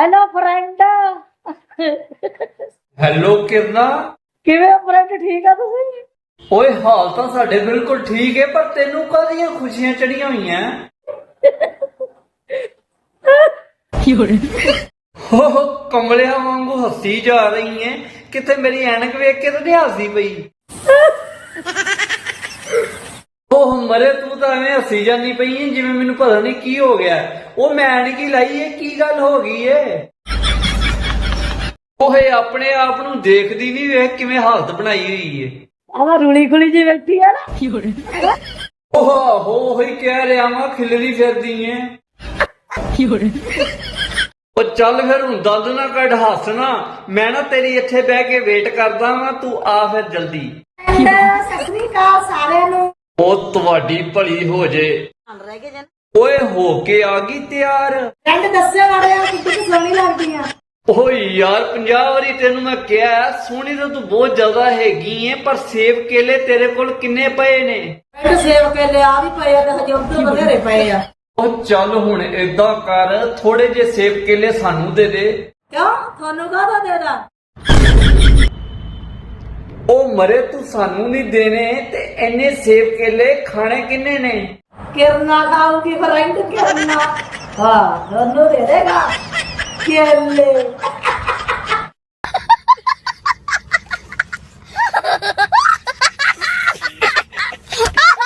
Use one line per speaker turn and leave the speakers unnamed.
Hello friend
hello ਕਿਰਨਾ
ਕਿਵੇਂ friend ਠੀਕ ਆ ਤੁਸੀਂ?
ਓਏ ਹਾਲ ਤਾਂ ਸਾਡੇ ਬਿਲਕੁਲ ਠੀਕ ਹੈ ਪਰ ਤੈਨੂੰ ਕਾਹਦੀਆਂ ਖੁਸ਼ੀਆਂ ਚੜੀਆਂ ਹੋਈਆਂ? ਹੋ ਹੋ ਕਮਲਿਆਂ ਵਾਂਗੂ ਹੱਸੀ ਜਾ ਰਹੀ ਹੈ ਕਿਤੇ ਮੇਰੀ ਐਨਕ ਵੇਖ ਕੇ ਤਾਂ ਨਹੀਂ ਹੱਸਦੀ ਪਈ? ਮਰੇ ਤੂੰ ਤਾਂ ਐਵੇਂ ਹੱਸੀ ਜਾਂਦੀ ਪਈ ਹੈ ਜਿਵੇਂ ਮੈਨੂੰ ਪਤਾ ਨਹੀਂ ਕੀ ਹੋ ਗਿਆ। ਉਹ ਮੈਂ ਐਨਕ ਹੀ ਲਾਈ ਹੈ ਕੀ ਗੱਲ ਹੋ ਗਈ ਏ? ਓਏ ਆਪਣੇ ਆਪ ਨੂੰ ਦੇਖਦੀ ਨਹੀਂ ਵੇਖ ਕਿਵੇਂ ਹਾਲਤ ਬਣਾਈ ਹੋਈ ਏ।
ਆਹ ਰੁਲੀ ਖੁਲੀ ਜੀ ਬੈਠੀ ਆ ਨਾ।
ਉਹ ਆਹੋ ਉਹੀ ਕਹਿ ਰਿਹਾ ਮੈਂ ਖਿਲਰੀ ਫਿਰਦੀ ਏ। ਉਹ ਚੱਲ ਫਿਰ ਹੁਣ ਦੰਦ ਨਾ ਕੱਢ ਹੱਸਣਾ ਮੈਂ ਨਾ ਤੇਰੀ ਇੱਥੇ ਬਹਿ ਕੇ ਵੇਟ ਕਰਦਾ ਵਾਂ ਤੂੰ ਆ ਫਿਰ ਜਲਦੀ।
ਸਤਿ ਸ੍ਰੀ ਅਕਾਲ।
ਉਹ ਤੁਹਾਡੀ ਭਲੀ ਹੋ ਜੇ।
ਰਹਿ ਗਏ ਜਨ
ਓਏ ਹੋ ਕੇ ਆ ਗਈ ਤਿਆਰ।
ਫਰੈਂਡ ਦੱਸੇ ਵਾਲਿਆ ਕਿੱਥੇ ਕਿ ਸੋਹਣੀ ਲੱਗਦੀ ਆ?
ਓਏ ਯਾਰ 50 ਵਾਰੀ ਤੈਨੂੰ ਮੈਂ ਕਿਹਾ ਸੋਹਣੀ ਤਾਂ ਤੂੰ ਬਹੁਤ ਜ਼ਿਆਦਾ ਹੈਗੀ ਏ ਪਰ ਸੇਬ ਕੇਲੇ ਤੇਰੇ ਕੋਲ ਕਿੰਨੇ ਪਏ ਨੇ?
ਫਰੈਂਡ ਸੇਵ ਕੇ ਲਿਆ ਵੀ ਪਏ ਆ ਤੇ ਹਜੇ ਉੱਧਰ ਬਥੇਰੇ ਪਏ ਆ।
ਉਹ ਚੱਲ ਹੁਣ ਏਦਾਂ ਕਰ ਥੋੜੇ ਜੇ ਸੇਬ ਕੇਲੇ ਸਾਨੂੰ ਦੇ ਦੇ।
ਕਿਉਂ? ਤੁਹਾਨੂੰ ਕਾਹਦਾ ਦੇਦਾ
ਉਹ ਮਰੇ ਤੂੰ ਸਾਨੂੰ ਨਹੀਂ ਦੇਣੇ ਤੇ ਇੰਨੇ ਸੇਬ ਕੇਲੇ ਖਾਣੇ ਕਿੰਨੇ ਨੇ?
ਕਿਰਨਾ ਖਾਊਗੀ ਫਰੈਂਡ ਕਿਰਨਾ? ਹਾਂ ਤੁਹਾਨੂੰ ਦੇ ਦੇਗਾ। ਕੇਲੇ।